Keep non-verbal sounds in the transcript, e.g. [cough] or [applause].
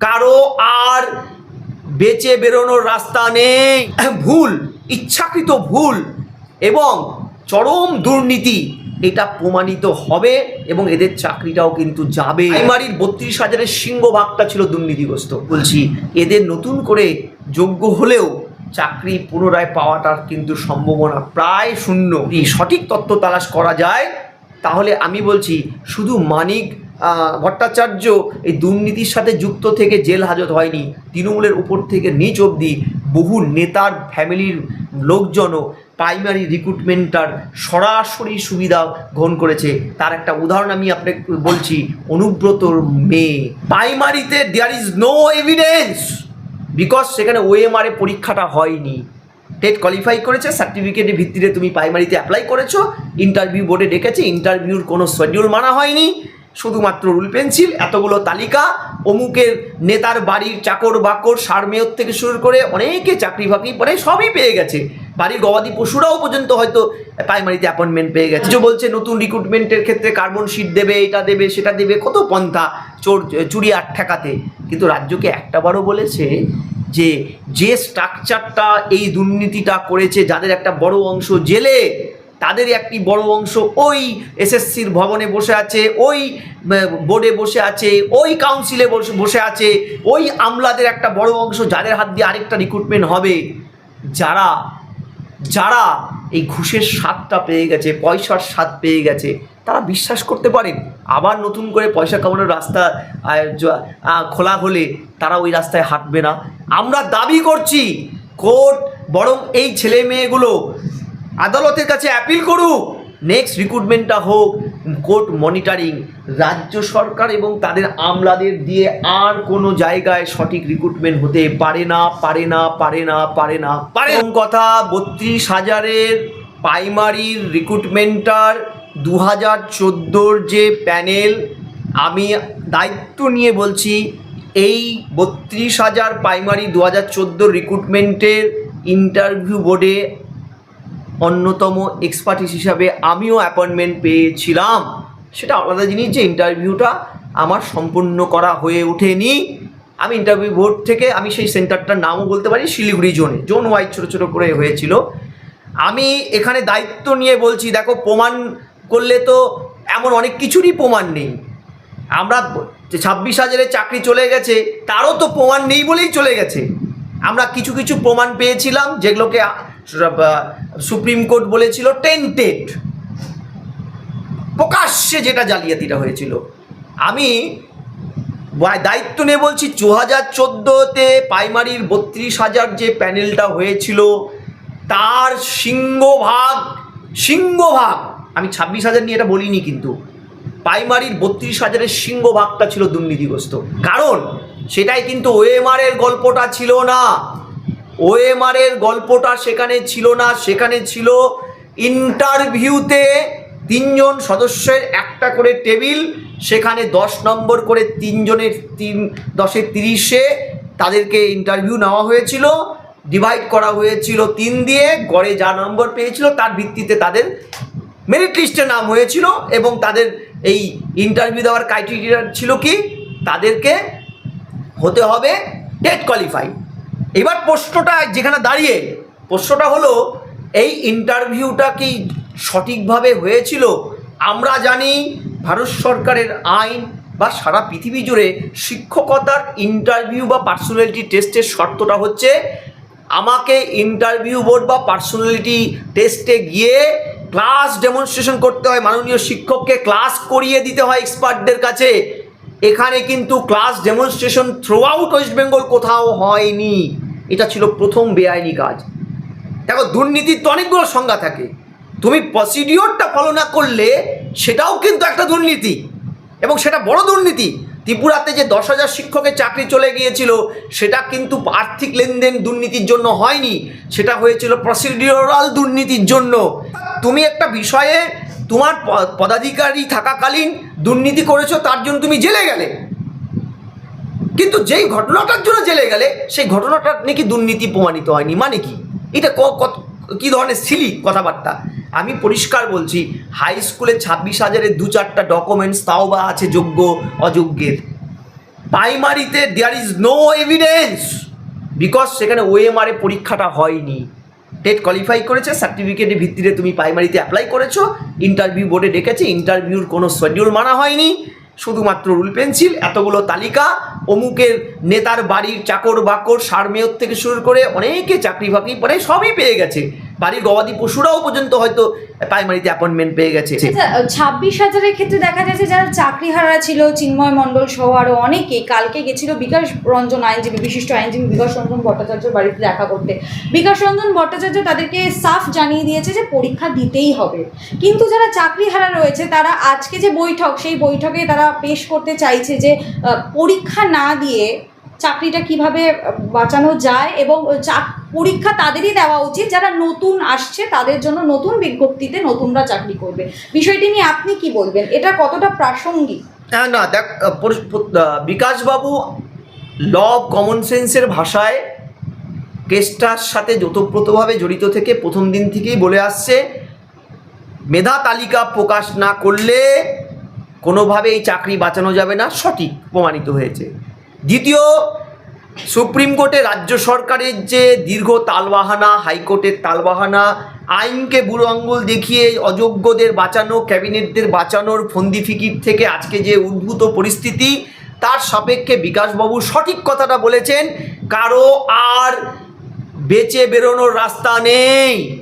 কারও আর বেঁচে বেরোনোর রাস্তা নেই। [clears throat] ভুল, ইচ্ছাকৃত ভুল এবং চরম দুর্নীতি, এটা প্রমাণিত হবে এবং এদের চাকরিটাও কিন্তু যাবে। প্রাইমারির বত্রিশ হাজারের সিংহভাগটা ছিল দুর্নীতিগ্রস্ত। বলছি, এদের নতুন করে যোগ্য হলেও চাকরি পুনরায় পাওয়াটার কিন্তু সম্ভাবনা প্রায় শূন্য। সঠিক তথ্য তালাশ করা যায়, তাহলে আমি বলছি, শুধু মানিক ভট্টাচার্য এই দুর্নীতির সাথে যুক্ত থেকে জেল হাজত হয়নি। তৃণমূলের উপর থেকে নিচ অবধি বহু নেতার ফ্যামিলির লোকজনও প্রাইমারি রিক্রুটমেন্টটার সরাসরি সুবিধা গ্রহণ করেছে। তার একটা উদাহরণ আমি আপনাকে বলছি, অনুব্রতর মেয়ে। প্রাইমারিতে there is no evidence because সেখানে ওএমআরএ পরীক্ষাটা হয়নি। টেট কোয়ালিফাই করেছে সার্টিফিকেটের ভিত্তিতে তুমি প্রাইমারিতে অ্যাপ্লাই করেছ ইন্টারভিউ বোর্ডে ডেকেছে ইন্টারভিউর কোনো শিডিউল মানা হয়নি। শুধুমাত্র রুল পেন্সিল, এতগুলো তালিকা, অমুকের নেতার বাড়ির চাকর বাকর সারমেয়র থেকে শুরু করে অনেকে চাকরি বাকরি পরে সবই পেয়ে গেছে। বাড়ির গবাদি পশুরাও পর্যন্ত হয়তো প্রাইমারিতে অ্যাপয়েন্টমেন্ট পেয়ে গেছে। যে বলছে, নতুন রিক্রুটমেন্টের ক্ষেত্রে কার্বন শিট দেবে, এটা দেবে, সেটা দেবে, কত পন্থা চোর, চুরি আট ঠেকাতে? কিন্তু রাজ্যকে একটাবারও বলেছে যে যে স্ট্রাকচারটা এই দুর্নীতিটা করেছে, যাদের একটা বড় অংশ জেলে তাদের একটি বড় অংশ ওই এসএসসির ভবনে বসে আছে, ওই বোর্ডে বসে আছে, ওই কাউন্সিলে বসে আছে, ওই আমলাদের একটা বড় অংশ যাদের হাত দিয়ে আরেকটা রিক্রুটমেন্ট হবে। যারা যারা এই ঘুষের স্বাদটা পেয়ে গেছে, পয়সার স্বাদ পেয়ে গেছে, তারা বিশ্বাস করতে পারেন। আবার নতুন করে পয়সা কামানোর রাস্তা খোলা হলে তারা ওই রাস্তায় হাঁটবে না। আমরা দাবি করছি, কোর্ট, বরং এই ছেলে মেয়েগুলো আদালতের কাছে অ্যাপিল করুক। নেক্সট রিক্রুটমেন্টটা হোক কোর্ট মনিটরিং রাজ্য সরকার এবং তাদের আমলাদের দিয়ে আর কোনো জায়গায় সঠিক রিক্রুটমেন্ট হতে পারে না পারে না পারে না পারে না। পারে কথা বত্রিশ হাজারের প্রাইমারির রিক্রুটমেন্টার দু হাজার চোদ্দোর যে প্যানেল আমি দায়িত্ব নিয়ে বলছি এই বত্রিশ হাজার প্রাইমারি দু হাজার চোদ্দোর রিক্রুটমেন্টের ইন্টারভিউ বোর্ডে অন্যতম এক্সপার্টিস হিসাবে আমিও অ্যাপয়েন্টমেন্ট পেয়েছিলাম। সেটা আলাদা জিনিস যে ইন্টারভিউটা আমার সম্পূর্ণ করা হয়ে ওঠেনি। আমি ইন্টারভিউ বোর্ড থেকে আমি সেই সেন্টারটার নামও বলতে পারি শিলিগুড়ি জোনে। জোন ওয়াইজ ছোটো ছোটো করে হয়েছিল। আমি এখানে দায়িত্ব নিয়ে বলছি, দেখো, প্রমাণ করলে তো এমন অনেক কিছুরই প্রমাণ নেই। আমরা যে ছাব্বিশ হাজারের চাকরি চলে গেছে, তারও তো প্রমাণ নেই বলেই চলে গেছে। আমরা কিছু কিছু প্রমাণ পেয়েছিলাম, যেগুলোকে সুপ্রিম কোর্ট বলেছিল টেন্টেড। প্রকাশ্যে যেটা জালিয়াতিটা হয়েছিল। আমি দায়িত্ব নিয়ে বলছি দু হাজার চোদ্দোতে প্রাইমারির বত্রিশ হাজার যে প্যানেলটা হয়েছিল, তার সিংহভাগ সিংহভাগ, আমি ছাব্বিশ হাজার নিয়ে এটা বলিনি কিন্তু প্রাইমারির বত্রিশ হাজারের সিংহভাগটা ছিল দুর্নীতিগ্রস্ত। কারণ সেটাই কিন্তু ওএমআর এর গল্পটা ছিল না। ওএমআর এর গল্পটা সেখানে ছিল না, সেখানে ছিল ইন্টারভিউতে তিনজন সদস্যের একটা করে টেবিল, সেখানে দশ নম্বর করে তিনজনের তিন দশে তিরিশে তাদেরকে ইন্টারভিউ নেওয়া হয়েছিল ডিভাইড করা হয়েছিল তিন দিয়ে, গড়ে যা নম্বর পেয়েছিল তার ভিত্তিতে তাদের মেরিট লিস্টে নাম হয়েছিল এবং তাদের এই ইন্টারভিউ দেওয়ার ক্রাইটেরিয়া ছিল কি? তাদেরকে হতে হবে টেট কোয়ালিফাই এবার প্রশ্নটা যেখানে দাঁড়িয়ে, প্রশ্নটা হলো, এই ইন্টারভিউটা কি সঠিকভাবে হয়েছিল? আমরা জানি ভারত সরকারের আইন বা সারা পৃথিবী জুড়ে শিক্ষকতার ইন্টারভিউ বা পার্সোনালিটি টেস্টের শর্তটা হচ্ছে, আমাকে ইন্টারভিউ বোর্ড বা পার্সোনালিটি টেস্টে গিয়ে ক্লাস ডেমনস্ট্রেশন করতে হয়। মাননীয় শিক্ষককে ক্লাস করিয়ে দিতে হয় এক্সপার্টদের কাছে। এখানে কিন্তু class demonstration throughout West Bengal কোথাও হয়নি। এটা ছিল প্রথম বেআইনি কাজ। দেখো, দুর্নীতির তো অনেকগুলো সংজ্ঞা থাকে। তুমি প্রসিডিওরটা ফলো না করলে সেটাও কিন্তু একটা দুর্নীতি। এবং সেটা বড় দুর্নীতি। ত্রিপুরাতে যে দশ হাজার শিক্ষকের চাকরি চলে গিয়েছিল, সেটা কিন্তু আর্থিক লেনদেন দুর্নীতির জন্য হয়নি। সেটা হয়েছিল প্রসিডিওরাল দুর্নীতির জন্য। তুমি একটা বিষয়ে তোমার পদাধিকারী থাকাকালীন দুর্নীতি করেছ, তার জন্য তুমি জেলে গেলে। কিন্তু যেই ঘটনাটার জন্য জেলে গেলে, সেই ঘটনাটা নাকি দুর্নীতি প্রমাণিত হয়নি। মানে কি? এটা ক- কত- কি ধরনের সিলি কথাবার্তা? আমি পরিষ্কার বলছি হাই স্কুলে ছাব্বিশ হাজারের দু চারটা ডকুমেন্টস তাও বা আছে যোগ্য, অযোগ্যের। প্রাইমারিতে there is no evidence because সেখানে ওএমআর পরীক্ষাটা হয়নি। টেট কোয়ালিফাই করেছে সার্টিফিকেটের ভিত্তিতে তুমি প্রাইমারিতে অ্যাপ্লাই করেছ ইন্টারভিউ বোর্ডে ডেকেছে ইন্টারভিউর কোনো শেডিউল মানা হয়নি, শুধুমাত্র রুল পেন্সিল এতগুলো তালিকা, অমুকের নেতার বাড়ির চাকর বাকর সারমেয়র থেকে শুরু করে অনেকে চাকরি বাকরি পরে সবই পেয়ে গেছে। বাড়ির গবাদি পশুরাও পর্যন্ত হয়তো প্রাইমারিতে অ্যাপয়েন্টমেন্ট পেয়ে গেছে। আচ্ছা ছাব্বিশ হাজারের ক্ষেত্রে দেখা যাচ্ছে যারা চাকরিহারা ছিল, চিন্ময় মণ্ডল সহ আরও অনেকেই কালকে গেছিল বিকাশ রঞ্জন আইনজীবী, বিশিষ্ট আইনজীবী বিকাশ রঞ্জন ভট্টাচার্যের বাড়িতে দেখা করতে। বিকাশ রঞ্জন ভট্টাচার্য তাদেরকে সাফ জানিয়ে দিয়েছে যে পরীক্ষা দিতেই হবে। কিন্তু যারা চাকরিহারা রয়েছে, তারা আজকে যে বৈঠক, সেই বৈঠকে তারা পেশ করতে চাইছে যে পরীক্ষা না দিয়ে চাকরিটা কীভাবে বাঁচানো যায় এবং চাক- পরীক্ষা তাদেরই দেওয়া উচিত, যারা নতুন আসছে তাদের জন্য নতুন বিজ্ঞপ্তিতে নতুনরা চাকরি করবে। বিষয়টি নিয়ে আপনি কি বলবেন? এটা কতটা প্রাসঙ্গিক? হ্যাঁ না, দেখ বিকাশবাবু ল অফ কমন সেন্সের ভাষায় কেসটার সাথে যতপ্রতভাবে জড়িত থেকে প্রথম দিন থেকেই বলে আসছে, মেধা তালিকা প্রকাশ না করলে কোনোভাবে এই চাকরি বাঁচানো যাবে না, সঠিক প্রমাণিত হয়েছে। দ্বিতীয়, সুপ্রিম কোর্টে রাজ্য সরকারের যে দীর্ঘ তালবাহানা, হাইকোর্টের তালবাহানা, আইনকে বুড়ো আঙ্গুল দেখিয়ে অযোগ্যদের বাঁচানো, ক্যাবিনেটদের বাঁচানোর ফন্দি ফিকির থেকে আজকে যে উদ্ভূত পরিস্থিতি, তার সাপেক্ষে বিকাশবাবু সঠিক কথাটা বলেছেন, কারও আর বেঁচে বেরোনোর রাস্তা নেই।